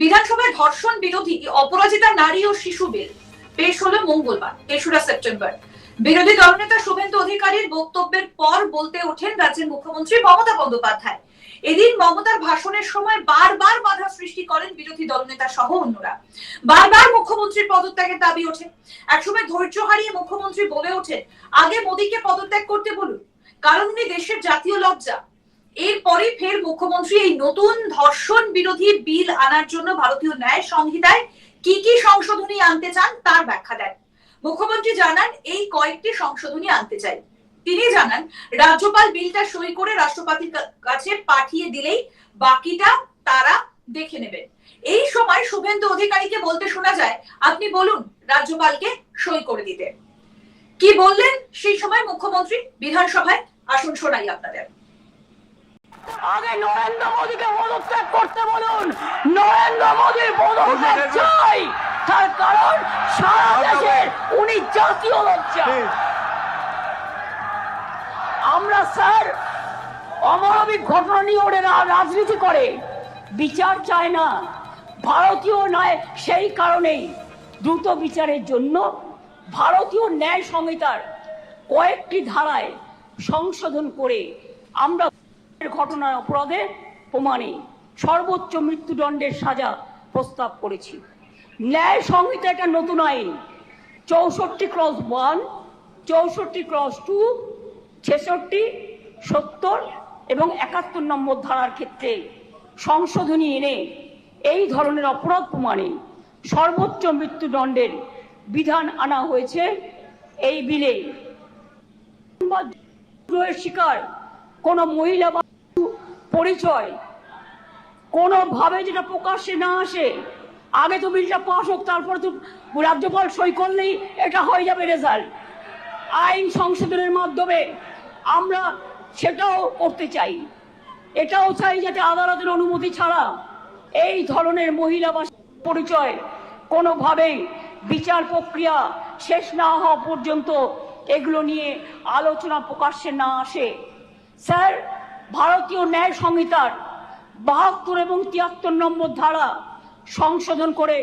বিধানসভায় ধর্ষণ বিরোধী অপরাজিতা নারী ও শিশু বিল। পেশ হলো মঙ্গলবার, তেসরা সেপ্টেম্বর। বিরোধী দলনেতা শুভেন্দু অধিকারীর বক্তব্যের পর বলতে ওঠেন রাজ্যের মুখ্যমন্ত্রী মমতা বন্দ্যোপাধ্যায়। এদিন মমতার ভাষণের সময় বারবার বাধা সৃষ্টি করেন বিরোধী দলনেতা সহ অন্যরা। বারবার মুখ্যমন্ত্রীর পদত্যাগের দাবি ওঠে। একসময় ধৈর্য হারিয়ে মুখ্যমন্ত্রী বলে ওঠেন, আগে মোদীকে পদত্যাগ করতে বলুন। কারণ উনি দেশের জাতীয় লজ্জা। এরপরে ফের মুখ্যমন্ত্রী এই নতুন ধর্ষণ বিরোধী বিল আনার জন্য ভারতীয় ন্যায় সংহিতায় কি কি সংশোধনী আনতে চান তার ব্যাখ্যা দেন। মুখ্যমন্ত্রী জানান, এই কয়েকটি সংশোধনী আনতে চাই। তিনি জানান, রাজ্যপাল বিলটা সই করে রাষ্ট্রপতির কাছে পাঠিয়ে দিলেই বাকিটা তারা দেখে নেবেন এই সময় শুভেন্দু অধিকারীকে বলতে শোনা যায়, আপনি বলুন রাজ্যপালকে সই করে দিতে। কি বললেন সেই সময় মুখ্যমন্ত্রী? বিধানসভায় আসুন শোনাই আপনাদের। আগে নরেন্দ্র মোদীকে পদত্যাগ করতে বলুন। নরেন্দ্র মোদীর পদত্যাগ চাই। তার কারণ সারা দেশের উনি জাতীয় লজ্জা। আমরা স্যার অমানবিক ঘটনা নিয়ে ওরা রাজনীতি করে। বিচার চায় না। ভারতীয় ন্যায় সেই কারণেই দ্রুত বিচারের জন্য ভারতীয় ন্যায় সংহিতার কয়েকটি ধারায় সংশোধন করে আমরা ঘটনার অপরাধে প্রমাণে সর্বোচ্চ মৃত্যুদণ্ডের সাজা প্রস্তাব করেছি। ন্যায় সংহিতা একটা নতুন আইন। চৌষট্টি ক্রস ওয়ান, চৌষট্টি ক্রস টু, ছেষট্টি, সত্তর এবং একাত্তর নম্বর ধারার ক্ষেত্রে সংশোধনী এনে এই ধরনের অপরাধ প্রমাণে সর্বোচ্চ মৃত্যুদণ্ডের বিধান আনা হয়েছে এই বিলে। শিকার কোনো মহিলা পরিচয়। কোনোভাবে যেটা প্রকাশ্যে না আসে, আগে তো বিলটা পাস হোক, তারপরে তো রাজ্যপাল সই করলেই এটা হয়ে যাবে রেজাল্ট আইন সংশোধনের মাধ্যমে আমরা সেটাও করতে চাই। এটাও চাই যাতে আদালতের অনুমতি ছাড়া এই ধরনের মহিলা বা পরিচয় কোনোভাবেই বিচার প্রক্রিয়া শেষ না হওয়া পর্যন্ত এগুলো নিয়ে আলোচনা প্রকাশ্যে না আসে। স্যার ভারতীয় ন্যায় সংহিতার বাহাত্তর এবং তিয়াত্তর নম্বর ধারা সংশোধন করে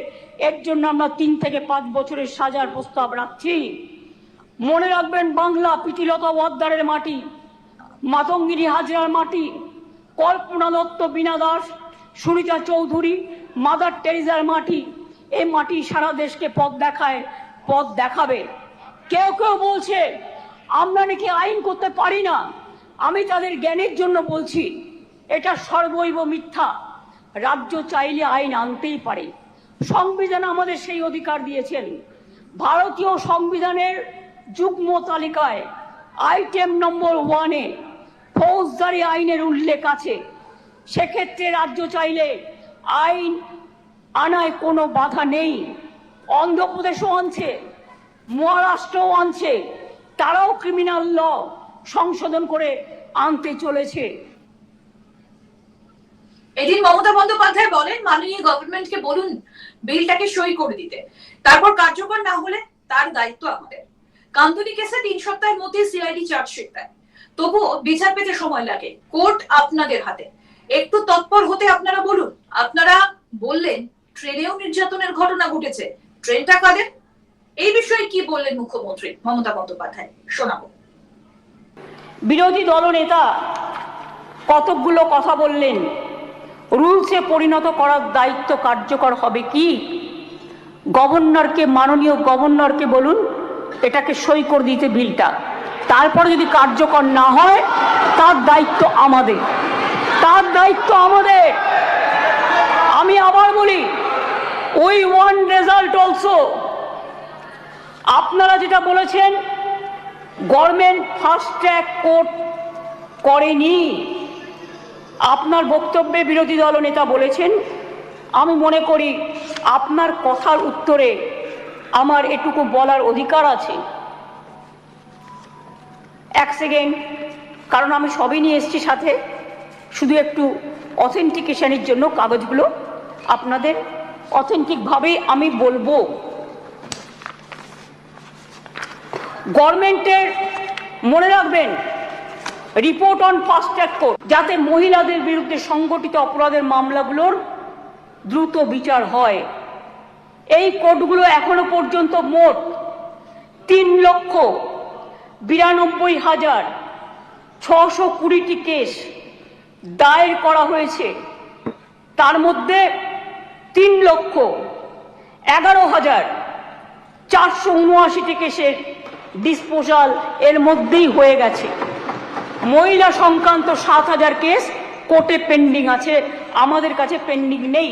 এর জন্য আমরা তিন থেকে পাঁচ বছরের সাজার প্রস্তাব রাখছি। মনে রাখবেন বাংলা প্রীতিলতা ওয়াদ্দারের মাটি, মাতঙ্গিনী হাজরার মাটি, কল্পনা দত্ত বীণা দাস সুরিতা চৌধুরী, মাদার টেরিজার মাটি এই মাটি সারা দেশকে পথ দেখায়, পথ দেখাবে। কেউ কেউ বলছে, আমরা নাকি আইন করতে পারি না। আমি তাদের জ্ঞানের জন্য বলছি, এটা সর্বৈব মিথ্যা। রাজ্য চাইলে আইন আনতেই পারে। সংবিধান আমাদের সেই অধিকার দিয়েছেন। ভারতীয় সংবিধানের যুগ্ম তালিকায় আইটেম নম্বর ওয়ানে ফৌজদারি আইনের উল্লেখ আছে। সেক্ষেত্রে রাজ্য চাইলে আইন আনায় কোনো বাধা নেই। অন্ধ্রপ্রদেশও আনছে, মহারাষ্ট্রও আনছে। তারাও ক্রিমিনাল ল সংশোধন করে আনতে চলেছে। এদিন মমতা বন্দ্যোপাধ্যায় বলেন, মাননীয় গভর্নমেন্টকে বলুন, বিলটাকে সই করে দিতে। তারপর কার্যকর না হলে তার দায়িত্ব আমাদের। কান্দুনি কেসে তিন সপ্তাহের মধ্যে সিআইডি চার্জশিট দেয় তবুও বিচার পেতে সময় লাগে। কোর্ট আপনাদের হাতে। একটু তৎপর হতে আপনারা বলুন, আপনারা বললেন ট্রেনেও নির্যাতনের ঘটনা ঘটেছে। ট্রেনটা কাদের? এই বিষয়ে কি বললেন মুখ্যমন্ত্রী মমতা বন্দ্যোপাধ্যায়? শোনাবো। বিরোধী দলনেতা কতকগুলো কথা বললেন। রুলসে পরিণত করার দায়িত্ব কার্যকর হবে কি? গভর্নরকে, মাননীয় গভর্নরকে বলুন, এটাকে সই করে দিতে বিলটা। তারপরে যদি কার্যকর না হয়, তার দায়িত্ব আমাদের। তার দায়িত্ব আমাদের। আমি আবার বলি, ওই ওয়ান রেজাল্ট অলসো আপনারা যেটা বলেছেন গভর্নমেন্ট ফাস্ট ট্র্যাক কোর্ট করেনি। আপনার বক্তব্যে বিরোধী দলনেতা বলেছেন, আমি মনে করি আপনার কথার উত্তরে আমার এটুকু বলার অধিকার আছে। এক সেকেন্ড কারণ আমি সবই নিয়ে এসেছি সাথে, শুধু একটু অথেন্টিকেশনের জন্য কাগজগুলো আপনাদের অথেন্টিকভাবেই আমি বলব। গভর্নমেন্টের মনে রাখবেন report on fast track court যাতে মহিলাদের বিরুদ্ধে সংগঠিত অপরাধের মামলাগুলোর দ্রুত বিচার হয়। এই কোর্টগুলো এখনও পর্যন্ত মোট তিন লক্ষ বিরানব্বই হাজার ছশো কুড়িটি কেস দায়ের করা হয়েছে। তার মধ্যে তিন লক্ষ এগারো হাজার চারশো উনআশিটি কেসের ডিসপোজাল এর মধ্যেই হয়ে গেছে। মহিলা সংক্রান্ত সাত হাজার কেস কোর্টে পেন্ডিং আছে, আমাদের কাছে পেন্ডিং নেই।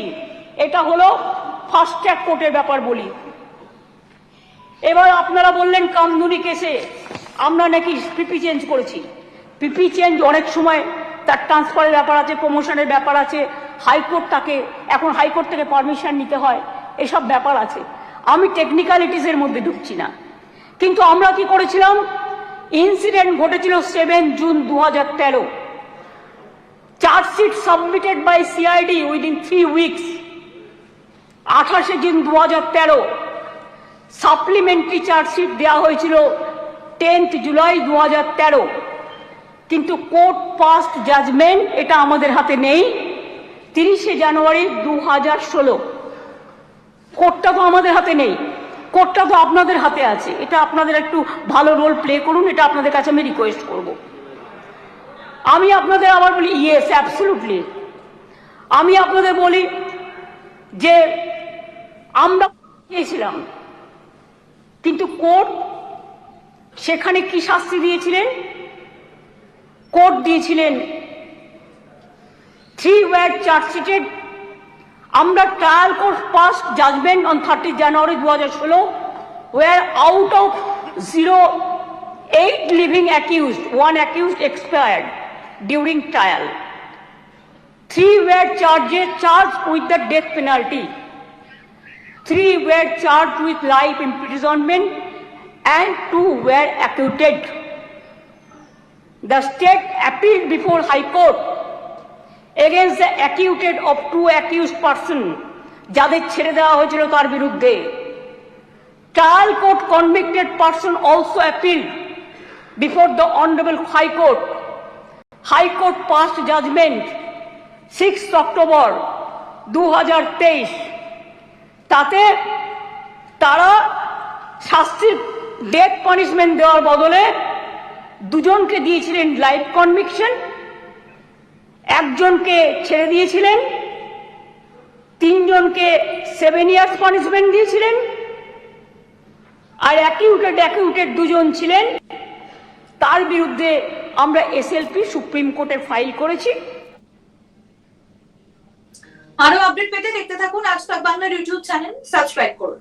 এটা হলো ফাস্ট ট্র্যাক কোর্টের ব্যাপার বলি। এবার আপনারা বললেন কামদুনি কেসে আমরা নাকি পিপি চেঞ্জ করেছি। পিপি চেঞ্জ অনেক সময় তার ট্রান্সফারের ব্যাপার আছে প্রমোশনের ব্যাপার আছে হাইকোর্ট তাকে, এখন হাইকোর্ট থেকে পারমিশন নিতে হয়, এসব ব্যাপার আছে। আমি টেকনিক্যালিটিসের মধ্যে ঢুকছি না। কিন্তু আমরা কি করেছিলাম? ইনসিডেন্ট ঘটেছিল সেভেন জুন দু হাজার তেরো chargesheet submitted by CID within three weeks আঠাশে জুন দু হাজার তেরো সাপ্লিমেন্টারি চার্জশিট দেওয়া হয়েছিল টেন্থ জুলাই দু হাজার তেরো। কিন্তু কোর্ট পাস্ট জাজমেন্ট এটা আমাদের হাতে নেই, তিরিশে জানুয়ারি দু হাজার ষোলো। কোর্টটা তো আমাদের হাতে নেই। কোর্টটা তো আপনাদের হাতে আছে। এটা আপনাদের একটু ভালো রোল প্লে করুন, এটা আপনাদের কাছে আমি রিকোয়েস্ট করব। আমি আপনাদের আবার বলি ইয়েস অ্যাবসলুটলি আমি আপনাদের বলি যে, আমরা গিয়েছিলাম, কিন্তু কোর্ট সেখানে কি শাস্তি দিয়েছিলেন? কোর্ট দিয়েছিলেন three were chargesheeted Amra trial court passed judgment on 30 January 2016, where out of zero eight living accused, one accused expired during trial. Three were charged with the death penalty. Three were charged with life imprisonment and two were acquitted. The state appealed before High Court against the acquitted of two accused person, যাদের ছেড়ে দেওয়া হয়েছিল তার বিরুদ্ধে। Trial court convicted person also appeal before the honourable High Court High Court passed judgment six October দু হাজার তেইশ তাতে তারা শাস্তির ডেথ পানিশমেন্ট দেওয়ার বদলে দুজনকে দিয়েছিলেন লাইফ কনভিকশন একজনকে ছেড়ে দিয়েছিলেন, তিনজনকে সেভেন ইয়ার্স পানিশমেন্ট দিয়েছিলেন, আর অ্যাকিউটেড অ্যাকিউটেড দুজন ছিলেন। তার বিরুদ্ধে আমরা এসএলপি সুপ্রিম কোর্টে ফাইল করেছি। আরও আপডেট পেতে দেখতে থাকুন আজ তক বাংলার ইউটিউব চ্যানেল সাবস্ক্রাইব করুন।